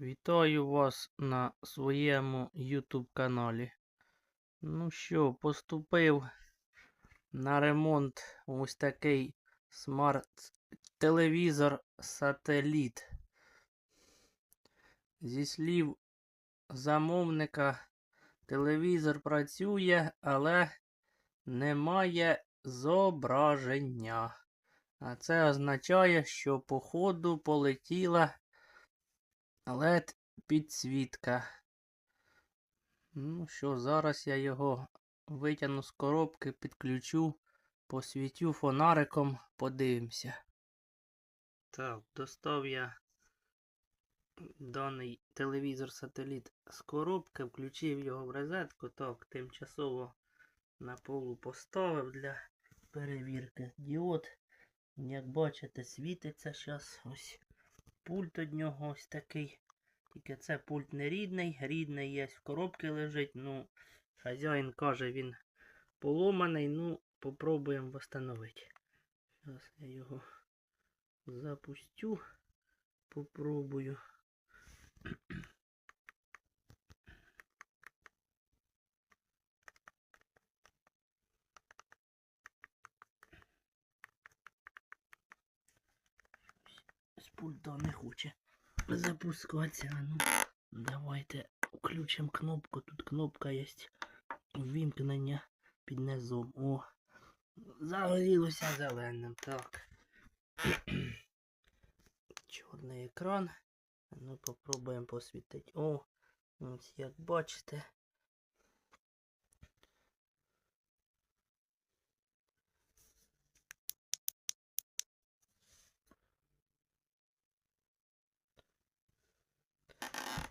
Вітаю вас на своєму YouTube каналі. Ну що, поступив на ремонт ось такий смарт-телевізор сателіт. Зі слів замовника, телевізор працює, але немає зображення. А це означає, що по ходу полетіла LED підсвітка. Ну що, зараз я його витягну з коробки, підключу, посвітю фонариком, подивимося. Так, достав я даний телевізор сателіт з коробки, включив його в розетку, так, тимчасово на полу поставив для перевірки діод. Як бачите, світиться зараз ось пульт од нього ось такий. Тільки це пульт не рідний. Рідний є в коробці лежить. Ну, хазяїн каже, він поломаний. Ну, попробуємо встановити. Зараз я його запустю. Попробую. Пульта не хоче запускатися. Ну, давайте включимо кнопку. Тут кнопка є ввімкнення під низом. О, загорілося зеленим. Так. Чорний екран. Ну, попробуємо посвітити. О, ось як бачите.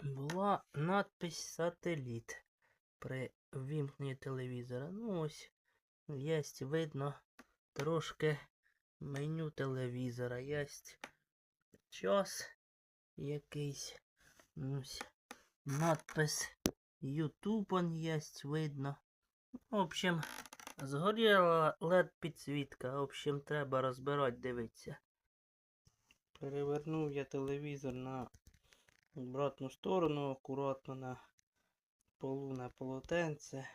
Була надпись сателіт при вімкненні телевізора. Ну ось є видно трошки меню телевізора. Є час якийсь. Ось надпис YouTube он є видно. В общем, згоріла LED підсвітка. В общем, треба розбирати, дивитися. Перевернув я телевізор на обратну сторону, акуратно на полу на полотенце.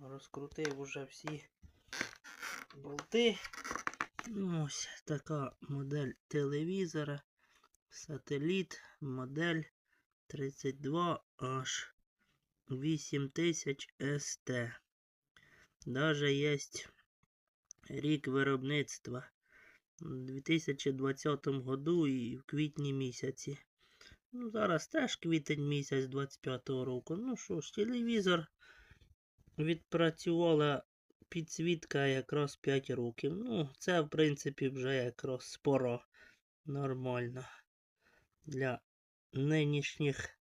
Розкрутив уже всі болти. Ну, Ось така модель телевізора. Сателіт, модель 32H 8000 ST. Даже є рік виробництва. У 2020 году і в квітні місяці. Ну, зараз теж квітень місяць 25-го року. Ну що ж, телевізор відпрацювала підсвітка якраз 5 років. Ну, це, в принципі, вже якраз споро нормально. Для нинішніх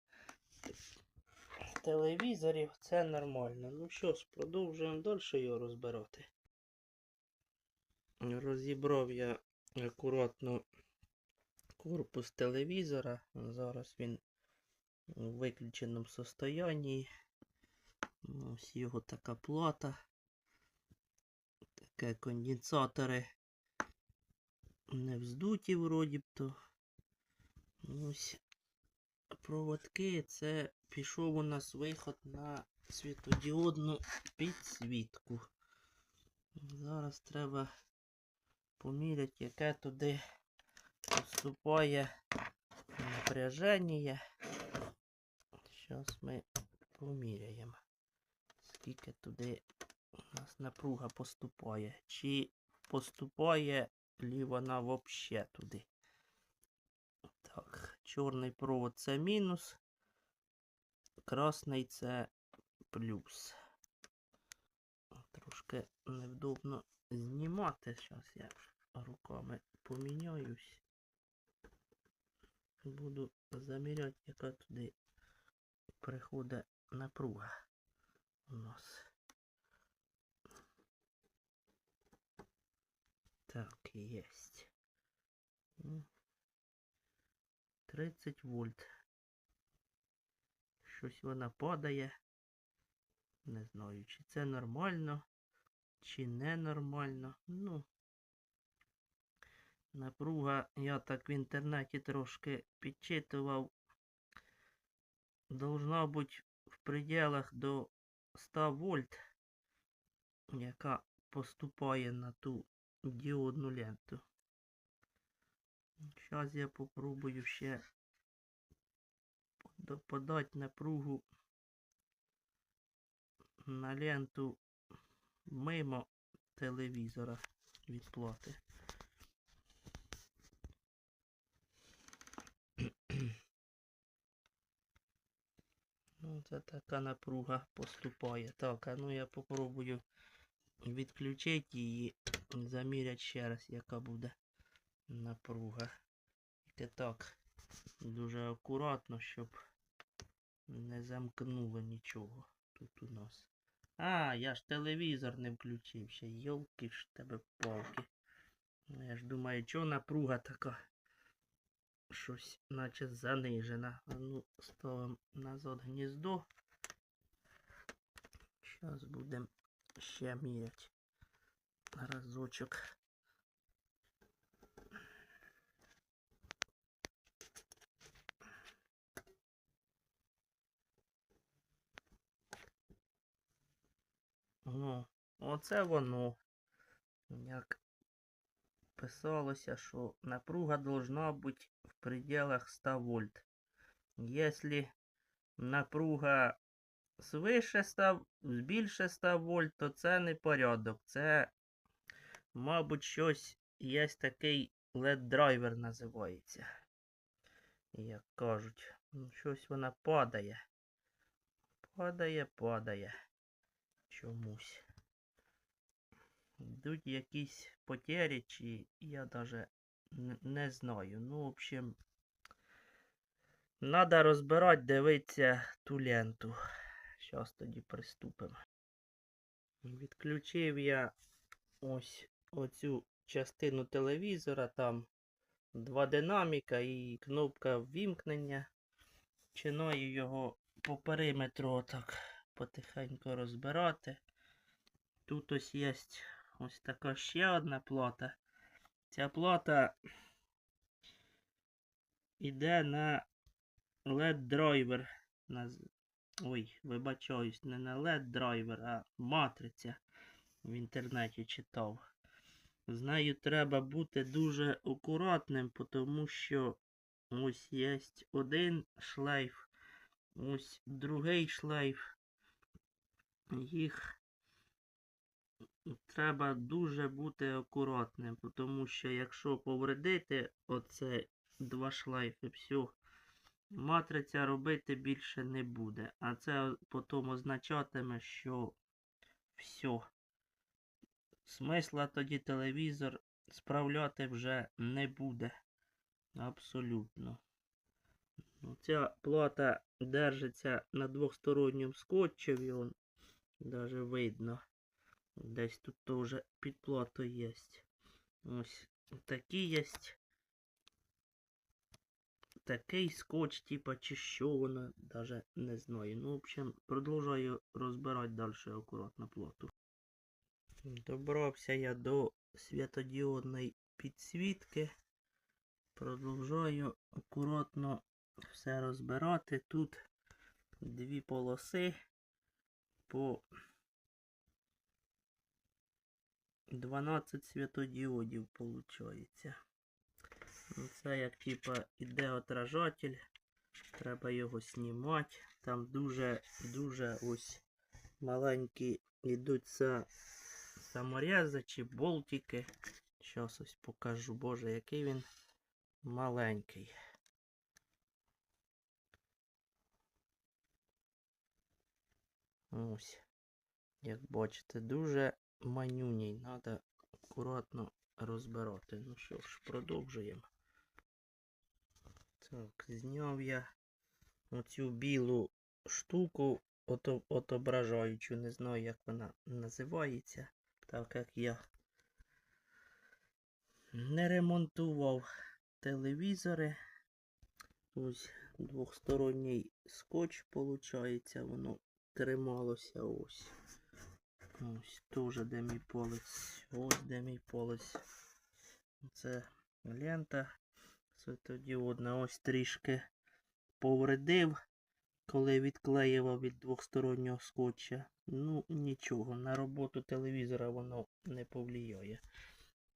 телевізорів це нормально. Ну що ж, продовжуємо далі його розбирати. Розібрав я акуратно корпус телевізора. Зараз він у виключеному состоянні. Ось його така плата. Таке конденсатори не вздуті вроді б то. Ось проводки. Це пішов у нас виход на світодіодну підсвітку. Зараз треба поміряти, яке туди поступає напряження. Зараз ми поміряємо, скільки туди у нас напруга поступає. Чи поступає лі вона взагалі туди. Так, чорний провод це мінус, красний це плюс. Трошки невдобно знімати. Зараз я руками поміняюсь. Буду заміряти, яка туди приходить напруга у нас. Так, есть. 30 вольт. Щось вона падає. Не знаю, чи це нормально, чи ненормально. Ну, Напруга, я так в інтернеті трошки підчитував, должна бути в пределах до 100 вольт, яка поступає на ту діодну ленту. Зараз я попробую ще пода- подати напругу на ленту мимо телевізора від плати. Ну, це така напруга поступає. Так, а ну я попробую відключити її, заміряти ще раз, яка буде напруга. Тільки так, дуже акуратно, щоб не замкнуло нічого тут у нас. А, я ж телевізор не включив ще. Йолки ж тебе палки. Ну, Я ж думаю, чого напруга така? Щось наче занижена. А ну, ставимо назад гніздо. Зараз будемо ще міряти. Разочок. Ну, оце воно. Як писалося, що напруга должна бути пределах 100 вольт. Якщо напруга свише 100, більше 100 вольт, то це не порядок. Це, мабуть, щось є такий LED-драйвер називається. Як кажуть, Ну, щось вона падає. Падає, падає. Чомусь. Йдуть якісь потері, чи я даже н- не знаю. Ну, в общем, надо розбирати, дивитися ту ленту. Зараз тоді приступимо. Відключив я ось оцю частину телевізора, там два динаміка і кнопка ввімкнення. Починаю його по периметру отак потихеньку розбирати. Тут ось є ось така ще одна плата. Ця плата йде на LED-драйвер. На... Ой, вибачаюсь, не на LED-драйвер, а матриця в інтернеті читав. З нею треба бути дуже акуратним, тому що ось є один шлейф, ось другий шлейф. Їх треба дуже бути акуратним, тому що якщо повредити оце два шлейфи, все, матриця робити більше не буде. А це потім означатиме, що все. Смисла тоді телевізор справляти вже не буде. Абсолютно. Ну, Ця плата держиться на двохсторонньому скотчеві, даже видно. Десь тут теж підплата є. Ось такі є. Такий скотч, типа, чи що воно, даже не знаю. Ну, в общем, продовжую розбирати далі акуратно плату. Добрався я до святодіодної підсвітки. Продовжую акуратно все розбирати. Тут дві полоси по 12 святодіодів виходить. Це як типа іде отражатель. Треба його знімати. Там дуже дуже ось маленькі йдуть са- саморези чи болтики. Щас ось покажу, боже, який він маленький. Ось. Як бачите, дуже манюній. Треба акуратно розбирати. Ну що ж, продовжуємо. Так, зняв я оцю білу штуку отображаючу, не знаю, як вона називається, так як я не ремонтував телевізори. Ось двохсторонній скотч, виходить, воно трималося ось. Ось теж де мій полець. Ось де мій полець. Це лента світодіодна. Ось трішки повредив. коли відклеював від двохстороннього скотча. Ну, нічого, на роботу телевізора воно не повлияє.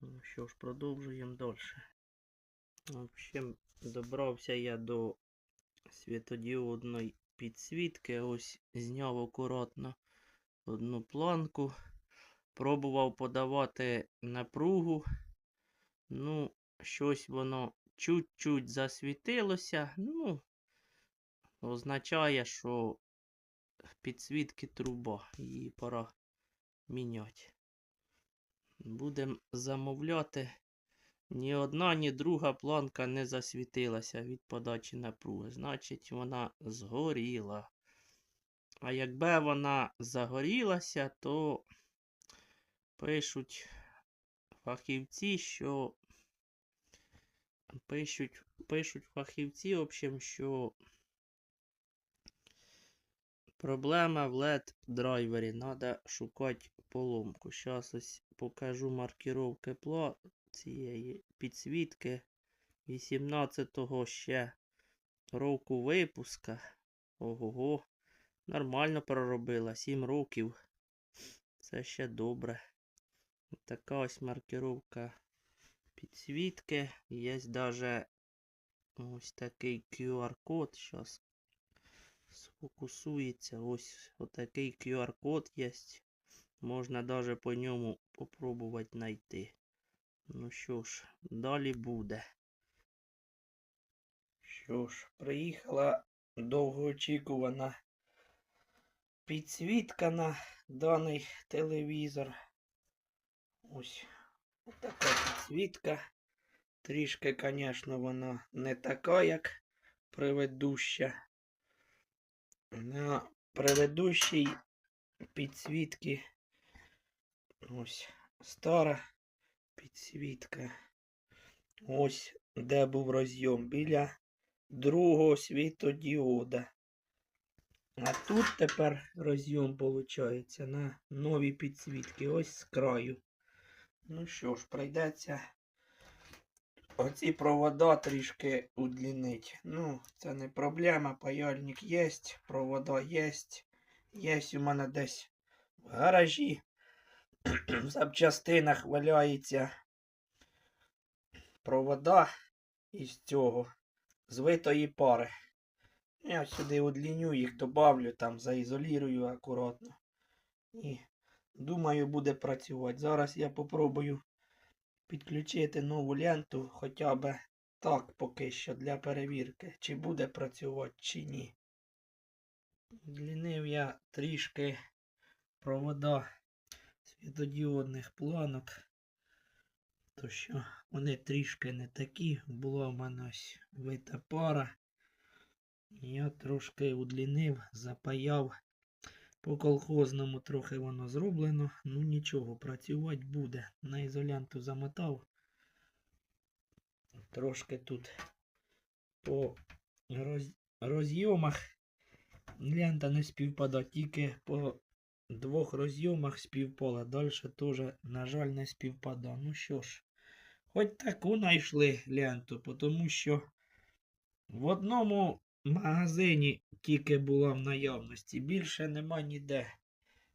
Ну що ж, продовжуємо далі. В общем, добрався я до світодіодної підсвітки. Ось зняв акуратно одну планку. Пробував подавати напругу. Ну, щось воно чуть-чуть засвітилося. Ну, означає, що підсвітки труба. Її пора міняти. Будемо замовляти. Ні одна, ні друга планка не засвітилася від подачі напруги. Значить, вона згоріла. А якби вона загорілася, то пишуть фахівці, що пишуть, пишуть фахівці, в общем, що проблема в LED драйвері. Треба шукати поломку. Зараз ось покажу маркировки пла цієї підсвітки 18-го ще року випуска. Ого-го. Нормально проробила. 7 років. Це ще добре. Така ось маркировка підсвітки. Є даже ось такий QR-код. Зараз сфокусується. Ось отакий QR-код є. Можна даже по ньому попробувати знайти. Ну що ж, далі буде. Що ж, приїхала довгоочікувана підсвітка на даний телевізор. Ось така підсвітка. Трішки, звісно, вона не така, як предыдуща. На предыдущій підсвітки ось стара підсвітка. Ось де був розйом біля другого світодіода. А тут тепер розйом виходить на нові підсвітки. Ось з краю. Ну що ж, прийдеться оці провода трішки удлінить. Ну, це не проблема. Паяльник є, провода є. Є у мене десь в гаражі. В запчастинах валяється провода із цього звитої пари. Я сюди удліню їх, добавлю, там заізолірую акуратно. І думаю, буде працювати. Зараз я попробую підключити нову ленту хоча б так поки що для перевірки, чи буде працювати, чи ні. Удлінив я трішки провода світодіодних планок. То що вони трішки не такі. Була в мене ось вита пара. Я трошки удлінив, запаяв. По колхозному трохи воно зроблено. Ну нічого, працювати буде. На ізолянту замотав. Трошки тут по роз... розйомах лента не співпадає, тільки по двох розйомах співпала. Далі теж, на жаль, не співпадає. Ну що ж, хоч таку знайшли ленту, тому що в одному магазині тільки була в наявності. Більше нема ніде.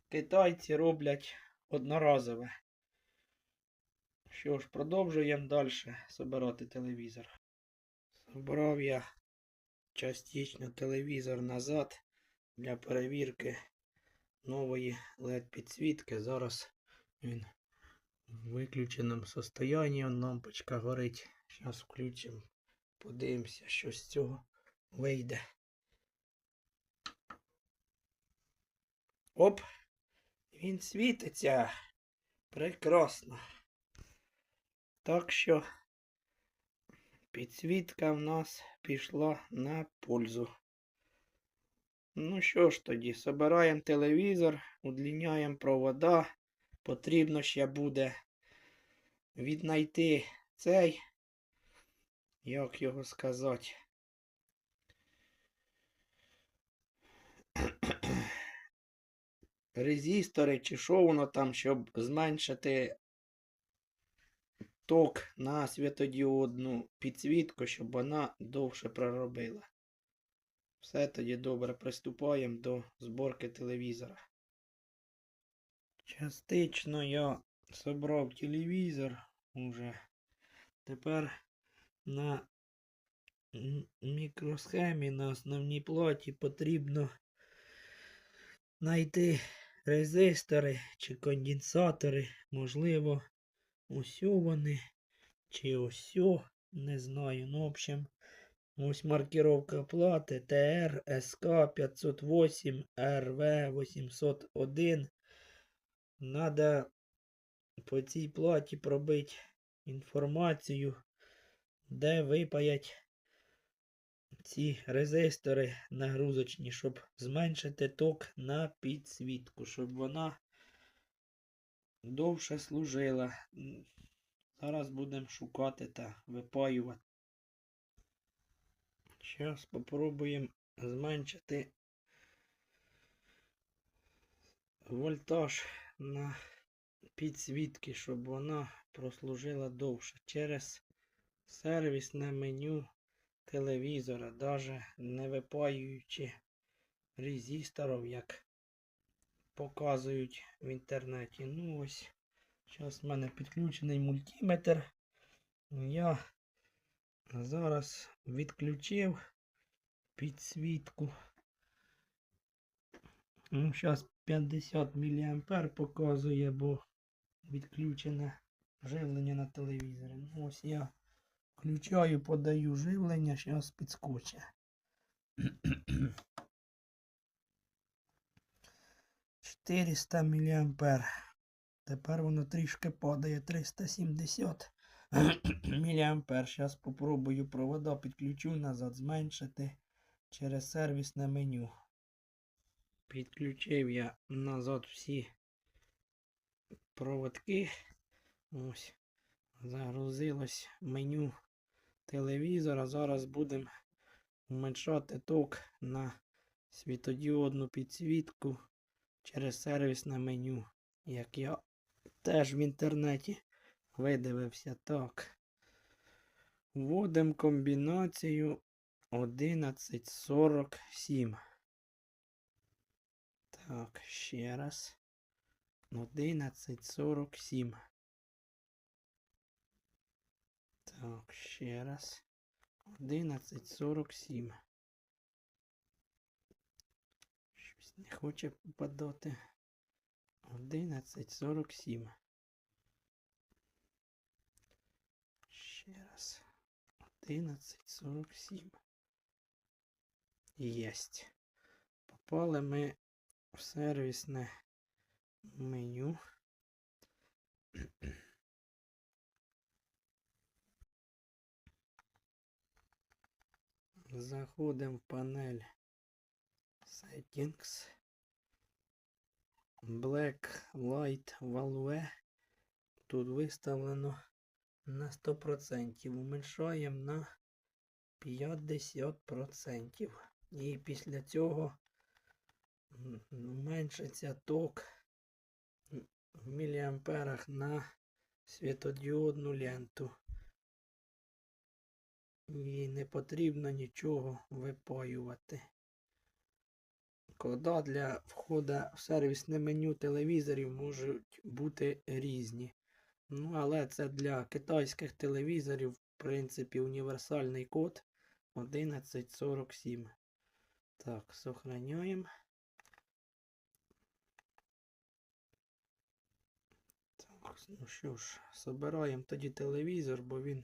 Китайці роблять одноразове. Що ж, продовжуємо далі збирати телевізор. Збирав я частично телевізор назад для перевірки нової LED підсвітки. Зараз він в виключеному состоянні. Лампочка горить. Зараз включимо. Подивимося, що з цього вийде. Оп! Він світиться. Прекрасно. Так що підсвітка в нас пішла на пользу. Ну що ж тоді, собираємо телевізор, удліняємо провода. Потрібно ще буде віднайти цей, як його сказати. Резістори, чи що воно там, щоб зменшити ток на світодіодну підсвітку, щоб вона довше проробила. Все тоді добре, приступаємо до зборки телевізора. Частично я собрав телевізор уже. Тепер на мікросхемі на основній платі потрібно знайти резистори чи конденсатори. Можливо, усю вони чи усю, не знаю. Ну, в общем, ось маркировка плати ТР СК 508 РВ 801. Надо по цій платі пробити інформацію, де випаять ці резистори нагрузочні, щоб зменшити ток на підсвітку, щоб вона довше служила. Зараз будемо шукати та випаювати. Зараз спробуємо зменшити вольтаж на підсвітки, щоб вона прослужила довше через сервісне меню телевізора, навіть не випаюючи резисторів, як показують в інтернеті. Ну ось, зараз в мене підключений мультиметр. Я зараз відключив підсвітку. Ну, зараз 50 мА показує, бо відключене живлення на телевізорі. Ну, ось я включаю, подаю живлення, зараз підскоче. 400 мА. Тепер воно трішки падає 370 мА. Зараз спробую провода підключу назад, зменшити через сервісне меню. Підключив я назад всі проводки. Ось. Загрузилось меню телевізора. Зараз будемо зменшати ток на світодіодну підсвітку через сервісне меню. Як я теж в інтернеті видивився так. Вводимо комбінацію 1147. Так, ще раз. 1147. Так, ще раз. 1147. Щось не хоче попадати. 1147. Ще раз. 1147. Єсть. Попали ми в сервісне меню. Заходимо в панель Settings. Black Light Valve. Тут виставлено на 100%. Уменшаємо на 50%. І після цього зменшиться ток в міліамперах на світодіодну ленту. І не потрібно нічого випаювати. Кода для входу в сервісне меню телевізорів можуть бути різні. Ну, але це для китайських телевізорів, в принципі, універсальний код 1147. Так, сохраняємо. Так, ну що ж, собираємо тоді телевізор, бо він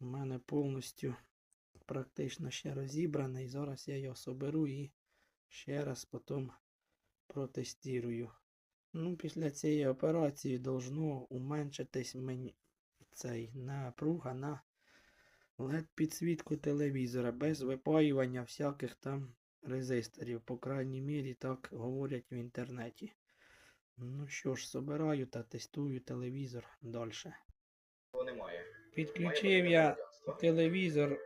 у мене повністю практично ще розібраний. Зараз я його соберу і ще раз потім протестую. Ну, після цієї операції должно уменшитись мені цей напруга на LED підсвітку телевізора без випаювання всяких там резисторів. По крайній мірі так говорять в інтернеті. Ну що ж, собираю та тестую телевізор далі. немає. Підключив я телевізор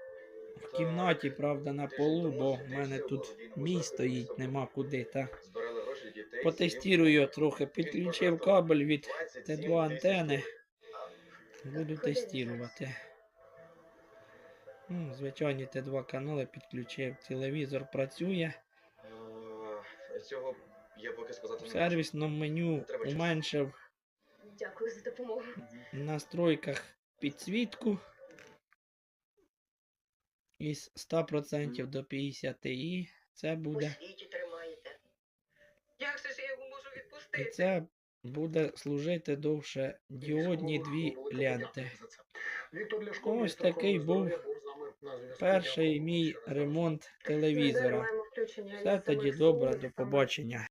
в кімнаті, правда, на полу, бо в мене тут мій стоїть, нема куди. Та потестірую трохи. Підключив кабель від Т2 антени. Буду тестувати. Ну, звичайні Т2 канали підключив. Телевізор працює. Цього я поки сказати В сервісному меню уменшив Дякую за допомогу. в настройках підсвітку із 100% до 50 і це буде. Як же я його можу І це буде служити довше діодні дві ленти. Ось такий був перший мій ремонт телевізора. Все тоді добре, до побачення.